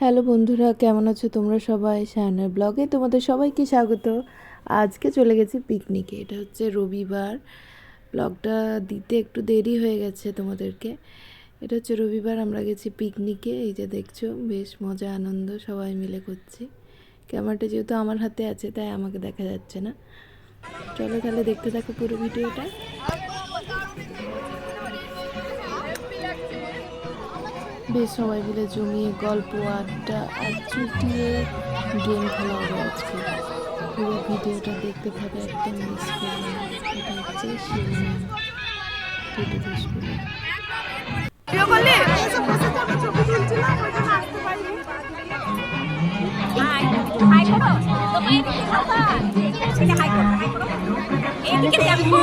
Hello বন্ধুরা, কেমন আছো তোমরা সবাই? শায়নের ব্লগে তোমাদের সবাইকে স্বাগত। আজকে চলে গেছি পিকনিকে এটা হচ্ছে রবিবার। ব্লগটা দিতে একটু দেরি হয়ে গেছে তোমাদেরকে। এটা হচ্ছে রবিবার, আমরা গেছি পিকনিকে এই যে দেখছ, বেশ মজা, আনন্দ, সবাই মিলে করছি। ক্যামেরাটা যেহেতু আমার হাতে আছে, তাই আমাকে দেখা যাচ্ছে না। চলো তাহলে দেখতে থাকো পুরো ভিডিওটা। বেশ সবাই মিলে জমিয়ে গল্প আড্ডা আর চুটিয়ে গেম খেলা হবে আজকে। পুরো ভিডিওটা দেখতে থাকো একদম মিস করবে না। এটা হচ্ছে শিবনাম কেটে স্কুলে হাই হাই করো। তো এইদিকে খাবা সেটা হাই করো। হাই করো এইদিকে দেখো।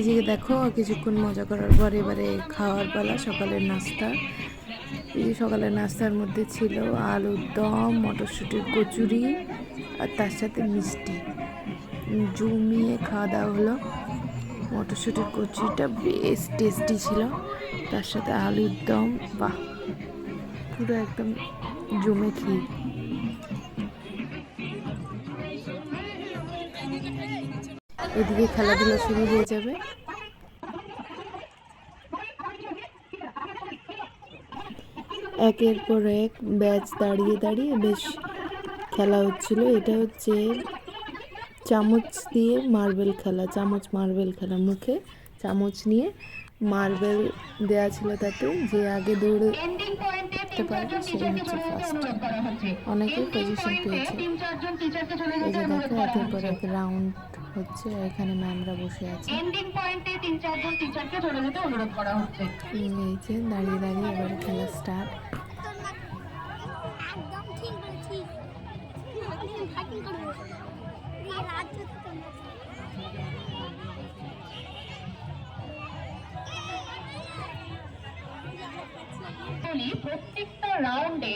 যে দেখো, কিছুক্ষণ মজা করার পর এবারে খাওয়ার পালা, সকালের নাস্তা। এই যে সকালের নাস্তার মধ্যে ছিল আলুর দম, মটরশুঁটির কচুরি, আর তার সাথে মিষ্টি। জমিয়ে খাওয়া দাওয়া হলো। মটরশুঁটির কচুরিটা বেশ টেস্টি ছিল। তার সাথে আলুর দম, বাহ! পুরো একদম জমে ক্ষীর এদিকে খেলাধুলা শুরু হয়ে যাবে। একের পর এক ব্যাচ দাঁড়িয়ে দাঁড়িয়ে বেশ খেলা হচ্ছিল। এটা হচ্ছে চামচ দিয়ে মার্বেল খেলা, চামচ মার্বেল খেলা মুখে। চামচ নিয়ে মার্বেল দেয়া ছিল তাতে যে আগে দৌড়ে উঠতে পারবে সেই হচ্ছে ফার্স্ট অনেকে পজিশন পেয়েছে। এই যে দেখো একের পর এক রাউন্ড হচ্ছে এখানে ম্যামরা বসে আছে। এন্ডিং পয়েন্টে তিন চারজন টিচারকে চলে যেতে অনুরোধ করা হচ্ছে। এই যে দাঁড়িয়ে দাঁড়িয়ে এবারে খেলা স্টার্ট একদম ঠিক বলছিস ফাইটিং ফাইটিং করব এই বলি প্রত্যেকটা রাউন্ডে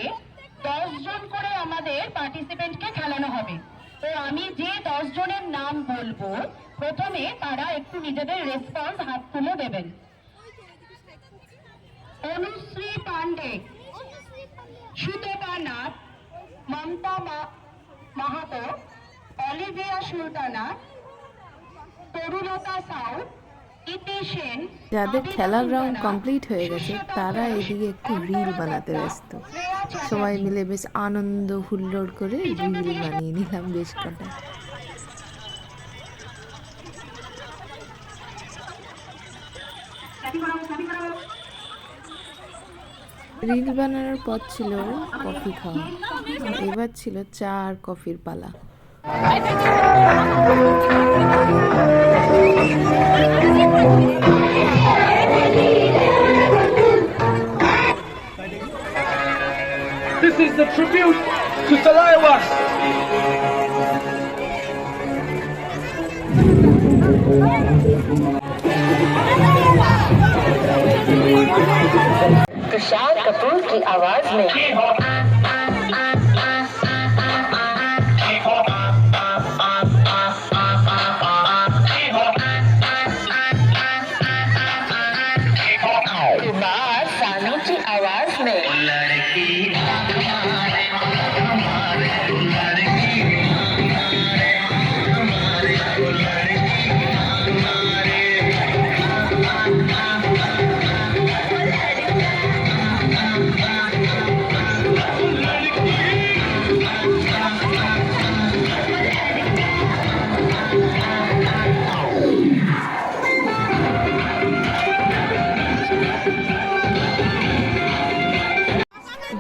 দশ জন করে আমাদের পার্টিসিপেন্টকে খেলানো হবে। তো আমি যে দশ জনের নাম বলব, প্রথমে তারা একটু নিজেদের রেসপন্স হাত তুলে দেবেন। অনুশ্রী পান্ডে সুতপা নাথ মমতা মাহাতো, অলিভিয়া সুলতানা, তরুলতা সাউ ইতি সেন যাদের খেলার রাউন্ড কমপ্লিট হয়ে গেছে, তারা এদিকে একটু রিল বানাতে ব্যস্ত। সবাই মিলে বেশ আনন্দ হুল্লোড় করে রিল বানিয়ে নিলাম বেশ কটা। রিল বানানোর পর ছিল কফি খাওয়া। এবার ছিল চা আর কফির পালা। This is the tribute to Salawas. Tushar Kapoor की आवाज में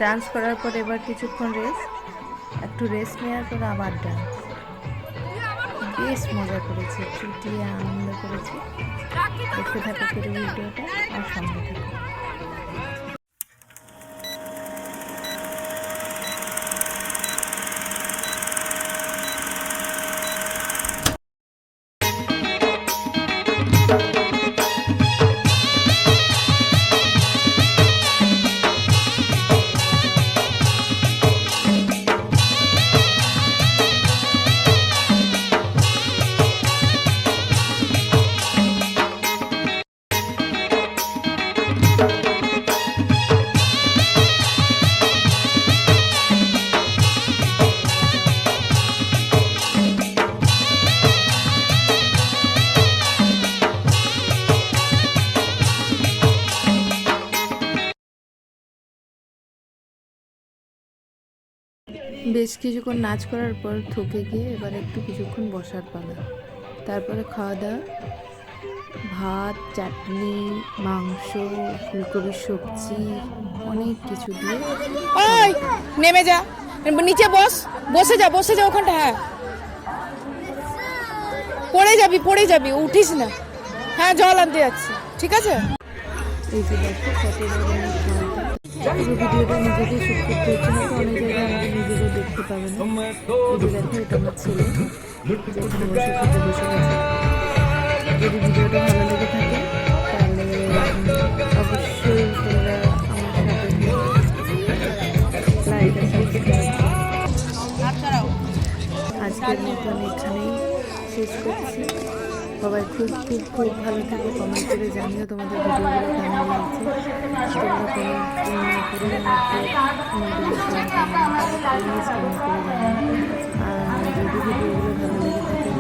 ডান্স করার পর এবার কিছুক্ষণ রেস্ট একটু রেস্ট নেওয়ার পর আবার ডান্স বেশ মজা করেছি চুটিয়ে আনন্দ করেছি। দেখতে থাকো ভিডিওটা, আর সঙ্গে বেশ কিছুক্ষণ নাচ করার পর থকে গিয়ে এবার একটু কিছুক্ষণ বসার পালা। তারপরে খাওয়া দাওয়া ভাত চাটনি মাংস ফুলকপির সবজি অনেক কিছু দিয়ে ওই নেমে যা। নিচে বস বসে যা বসে যা ওখানটা হ্যাঁ। পড়ে যাবি পড়ে যাবি উঠিস না। হ্যাঁ জল আনতে যাচ্ছি ঠিক আছে? এই যে দেখো পুরো ভিডিওটা নিজেকে শুট করতে হচ্ছে না তো অনেক জায়গায় আমাদের নিজেকে দেখতে পাবে না দেখো, এটা আমার ছেলে। যদি ভিডিওটা ভালো লেগে থাকে, তাহলে অবশ্যই তোমরা আমার সাথে লাইক আর সাবস্ক্রাইব আজকের মতন এখানেই শেষ করছি। সবাই খুব খুব খুব ভালো থেকো। কমেন্ট করে জানিও তোমাদের ভিডিওগুলো কেমন লাগছে। আর যদি ভিডিওগুলো ভালো লেগে থাকে